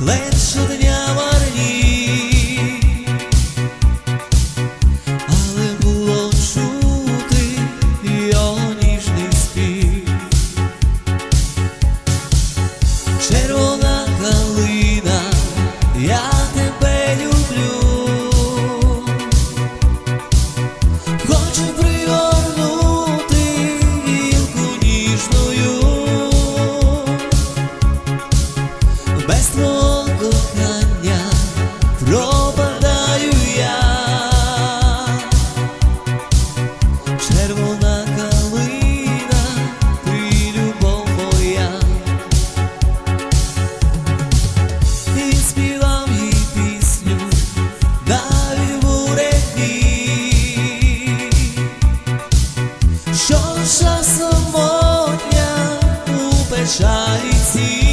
лише дня марні, але було чути його ніжний спів. Червона калина, я тебе люблю. Best one. שיצי